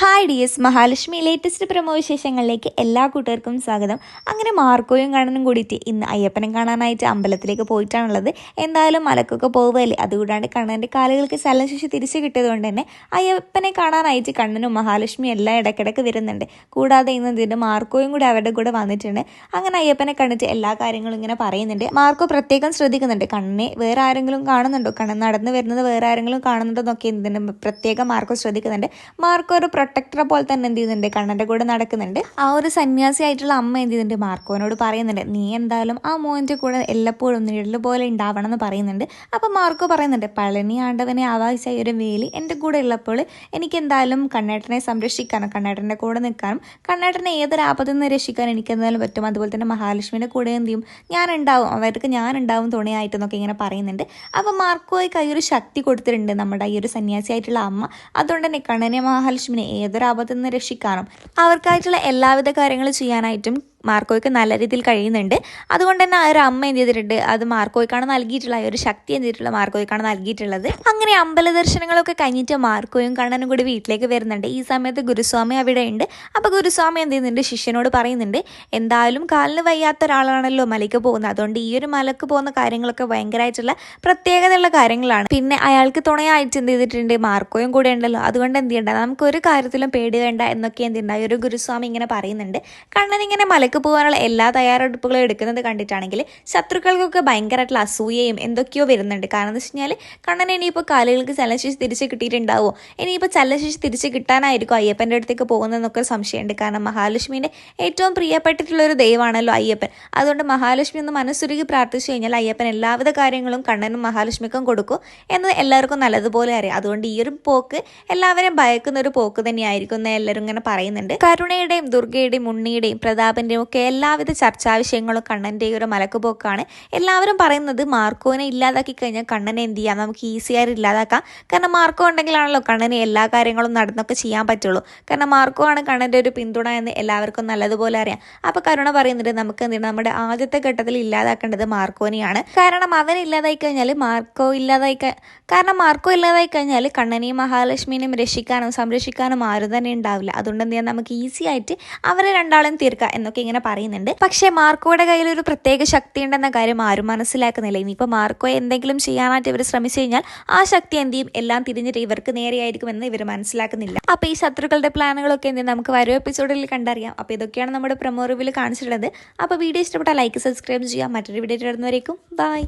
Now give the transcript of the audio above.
Hi D S Mahalakshmi latest promo വിശേഷങ്ങളിലേക്ക് എല്ലാ കൂട്ടുകാർക്കും സ്വാഗതം. അങ്ങനെ മാർക്കോയും കാണാനും കൂടിയിട്ട് ഇന്ന് അയ്യപ്പനെ കാണാനായിട്ട് അമ്പലത്തിലേക്ക് പോയിട്ടാണുള്ളത്. എന്തായാലും മലക്കൊക്കെ പോവുകയല്ലേ? അതുകൂടാണ്ട് കണ്ണന്റെ കാലുകൾക്ക് ചലനശേഷി തിരിച്ചു കിട്ടിയതുകൊണ്ട് തന്നെ അയ്യപ്പനെ കാണാനായിട്ട് കണ്ണനും മഹാലക്ഷ്മി എല്ലാം ഇടയ്ക്കിടയ്ക്ക് വരുന്നുണ്ട്. കൂടാതെ ഇന്ന് ഇതിന്റെ മാർക്കോയും കൂടി അവരുടെ കൂടെ വന്നിട്ടുണ്ട്. അങ്ങനെ അയ്യപ്പനെ കണ്ടിട്ട് എല്ലാ കാര്യങ്ങളും ഇങ്ങനെ പറയുന്നുണ്ട്. മാർക്കോ പ്രത്യേകം ശ്രദ്ധിക്കുന്നുണ്ട്. കണ്ണനെ വേറെ ആരെങ്കിലും കാണുന്നുണ്ടോ? കണ്ണൻ നടന്നു വരുന്നത് വേറെ ആരെങ്കിലും കാണുന്നുണ്ടോ എന്നൊക്കെ ഇതിന് പ്രത്യേകം മാർക്കോ ശ്രദ്ധിക്കുന്നുണ്ട്. മാർക്കോ ഒരു പ്രൊട്ടക്ടറെ പോലെ തന്നെ എന്ത് ചെയ്യുന്നുണ്ട്? കണ്ണന്റെ കൂടെ നടക്കുന്നുണ്ട്. ആ ഒരു സന്യാസി ആയിട്ടുള്ള അമ്മ എന്ത് ചെയ്യുന്നുണ്ട്? മാർക്കോനോട് പറയുന്നുണ്ട്. നീ എന്തായാലും ആ മോന്റെ കൂടെ എല്ലപ്പോഴും നിഴൽ പോലെ ഉണ്ടാവണം എന്ന് പറയുന്നുണ്ട്. അപ്പം മാർക്കോ പറയുന്നുണ്ട് പളനി ആണ്ടവനെ ആവാഹിച്ച ഒരു വേലി എന്റെ കൂടെ ഉള്ളപ്പോൾ എനിക്ക് എന്തായാലും കണ്ണേട്ടനെ സംരക്ഷിക്കാനും കണ്ണേട്ടന്റെ കൂടെ നിൽക്കാനും കണ്ണേട്ടനെ ഏതൊരു ആപത്തിൽ നിന്ന് രക്ഷിക്കാൻ എനിക്ക് എന്തായാലും പറ്റും. അതുപോലെ തന്നെ മഹാലക്ഷ്മിയുടെ കൂടെ എന്ത് ചെയ്യും? ഞാൻ ഉണ്ടാവും അവർക്ക് ഞാൻ ഉണ്ടാവും തുണയായിട്ടെന്നൊക്കെ ഇങ്ങനെ പറയുന്നുണ്ട്. അപ്പം മാർക്കോയ്ക്ക് ഈ ഒരു ശക്തി കൊടുത്തിട്ടുണ്ട് നമ്മുടെ ഈ ഒരു സന്യാസി ആയിട്ടുള്ള അമ്മ. അതുകൊണ്ട് തന്നെ കണ്ണനെ മഹാലക്ഷ്മിനെ ഏതൊരാപത്തിൽ നിന്ന് രക്ഷിക്കാനും അവർക്കായിട്ടുള്ള എല്ലാവിധ കാര്യങ്ങളും ചെയ്യാനായിട്ടും മാർക്കോയ്ക്ക് നല്ല രീതിയിൽ കഴിയുന്നുണ്ട്. അതുകൊണ്ട് തന്നെ ഒരു അമ്മ എന്ത് ചെയ്തിട്ടുണ്ട്? അത് മാർക്കോയ്ക്കാണ് നൽകിയിട്ടുള്ള ഒരു ശക്തി എന്ത് ചെയ്തിട്ടുള്ള മാർക്കോയ്ക്കാണ് നൽകിയിട്ടുള്ളത്. അങ്ങനെ അമ്പല ദർശനങ്ങളൊക്കെ കഴിഞ്ഞിട്ട് മാർക്കോയും കണ്ണനും കൂടി വീട്ടിലേക്ക് വരുന്നുണ്ട്. ഈ സമയത്ത് ഗുരുസ്വാമി അവിടെ ഉണ്ട് അപ്പോൾ ഗുരുസ്വാമി എന്ത് ചെയ്യുന്നുണ്ട്? ശിഷ്യനോട് പറയുന്നുണ്ട് എന്തായാലും കാലിന് വയ്യാത്ത ഒരാളാണല്ലോ മലയ്ക്ക് പോകുന്നത്. അതുകൊണ്ട് ഈ ഒരു മലക്ക് പോകുന്ന കാര്യങ്ങളൊക്കെ ഭയങ്കരമായിട്ടുള്ള പ്രത്യേകതയുള്ള കാര്യങ്ങളാണ്. പിന്നെ അയാൾക്ക് തുണയായിട്ട് എന്ത് ചെയ്തിട്ടുണ്ട്? മാർക്കോയും കൂടെ ഉണ്ടല്ലോ. അതുകൊണ്ട് എന്ത് ചെയ്യണ്ട? നമുക്ക് ഒരു കാര്യത്തിലും പേടി വേണ്ട എന്നൊക്കെ എന്ത് ചെയ്യണ്ട? ഒരു ഗുരുസ്വാമി ഇങ്ങനെ പറയുന്നുണ്ട്. കണ്ണൻ ഇങ്ങനെ മലക്ക് പോകാനുള്ള എല്ലാ തയ്യാറെടുപ്പുകളും എടുക്കുന്നത് കണ്ടിട്ടാണെങ്കിൽ ശത്രുക്കൾക്കൊക്കെ ഭയങ്കരമായിട്ടുള്ള അസൂയയും എന്തൊക്കെയോ വരുന്നുണ്ട്. കാരണം എന്ന് വെച്ച് കഴിഞ്ഞാൽ കണ്ണൻ ഇനിയിപ്പോൾ കാലുകൾക്ക് ചലനശേഷി തിരിച്ച് കിട്ടിയിട്ടുണ്ടാവോ? ഇനിയിപ്പോൾ ചലനശേഷി തിരിച്ച് കിട്ടാനായിരിക്കും അയ്യപ്പന്റെ അടുത്തേക്ക് പോകുന്നതെന്നൊക്കെ ഒരു സംശയമുണ്ട്. കാരണം മഹാലക്ഷ്മിന്റെ ഏറ്റവും പ്രിയപ്പെട്ടിട്ടുള്ള ഒരു ദൈവമാണല്ലോ അയ്യപ്പൻ. അതുകൊണ്ട് മഹാലക്ഷ്മി ഒന്ന് മനസ്സുരുകി പ്രാർത്ഥിച്ചു കഴിഞ്ഞാൽ അയ്യപ്പൻ എല്ലാവിധ കാര്യങ്ങളും കണ്ണനും മഹാലക്ഷ്മിക്കും കൊടുക്കും എന്ന് എല്ലാവർക്കും നല്ലതുപോലെ അറിയാം. അതുകൊണ്ട് ഈ ഒരു പോക്ക് എല്ലാവരെയും ഭയക്കുന്ന ഒരു പോക്ക് തന്നെയായിരിക്കും എന്ന് എല്ലാവരും ഇങ്ങനെ പറയുന്നുണ്ട്. കരുണയുടെയും ദുർഗയുടെയും ഉണ്ണിയുടെയും പ്രതാപന്റെയും ഒക്കെ എല്ലാവിധ ചർച്ചാ വിഷയങ്ങളും കണ്ണന്റെ ഒരു മലക്കുപോക്കാണ്. എല്ലാവരും പറയുന്നത് മാർക്കോനെ ഇല്ലാതാക്കി കഴിഞ്ഞാൽ കണ്ണനെ എന്ത് ചെയ്യാം? നമുക്ക് ഈസിയായിട്ട് ഇല്ലാതാക്കാം. കാരണം മാർക്കോ ഉണ്ടെങ്കിലാണല്ലോ കണ്ണന് എല്ലാ കാര്യങ്ങളും നടന്നൊക്കെ ചെയ്യാൻ പറ്റുള്ളൂ. കാരണം മാർക്കോ ആണ് കണ്ണന്റെ ഒരു പിന്തുണ എന്ന് എല്ലാവർക്കും നല്ലതുപോലെ അറിയാം. അപ്പോൾ കരുണ പറയുന്നുണ്ട് നമുക്ക് എന്ത് ചെയ്യണം? നമ്മുടെ ആദ്യത്തെ ഘട്ടത്തിൽ ഇല്ലാതാക്കേണ്ടത് മാർക്കോനെയാണ്. കാരണം അവൻ ഇല്ലാതായി കഴിഞ്ഞാൽ മാർക്കോ ഇല്ലാതായി കാരണം മാർക്കോ ഇല്ലാതായി കഴിഞ്ഞാൽ കണ്ണനെയും മഹാലക്ഷ്മിനെയും രക്ഷിക്കാനും സംരക്ഷിക്കാനും ആരും തന്നെ ഉണ്ടാവില്ല. അതുകൊണ്ട് എന്ത് ചെയ്യാം? നമുക്ക് ഈസി ആയിട്ട് അവരെ രണ്ടാളും തീർക്കാം എന്നൊക്കെ ഇങ്ങനെ പറയുന്നുണ്ട്. പക്ഷേ മാർക്കോയുടെ കയ്യിൽ ഒരു പ്രത്യേക ശക്തി ഉണ്ടെന്ന കാര്യം ആരും മനസ്സിലാക്കുന്നില്ല. ഇനിയിപ്പോൾ മാർക്കോ എന്തെങ്കിലും ചെയ്യാനായിട്ട് ഇവർ ശ്രമിച്ചു കഴിഞ്ഞാൽ ആ ശക്തി എന്ത് ചെയ്യും? എല്ലാം തിരിഞ്ഞിട്ട് ഇവർക്ക് നേരെയായിരിക്കും എന്ന് ഇവർ മനസ്സിലാക്കുന്നില്ല. അപ്പോൾ ഈ ശത്രുക്കളുടെ പ്ലാനുകളൊക്കെ എന്ത് നമുക്ക് വരും എപ്പിസോഡിൽ കണ്ടറിയാം. അപ്പോൾ ഇതൊക്കെയാണ് നമ്മുടെ പ്രൊമോ റിവ്യൂവിൽ കാണിച്ചിട്ടുള്ളത്. അപ്പോൾ വീഡിയോ ഇഷ്ടപ്പെട്ടാൽ ലൈക്ക് സബ്സ്ക്രൈബ് ചെയ്യാം മറ്റൊരു വീഡിയോ ഇടുന്നവരേക്കും ബൈ.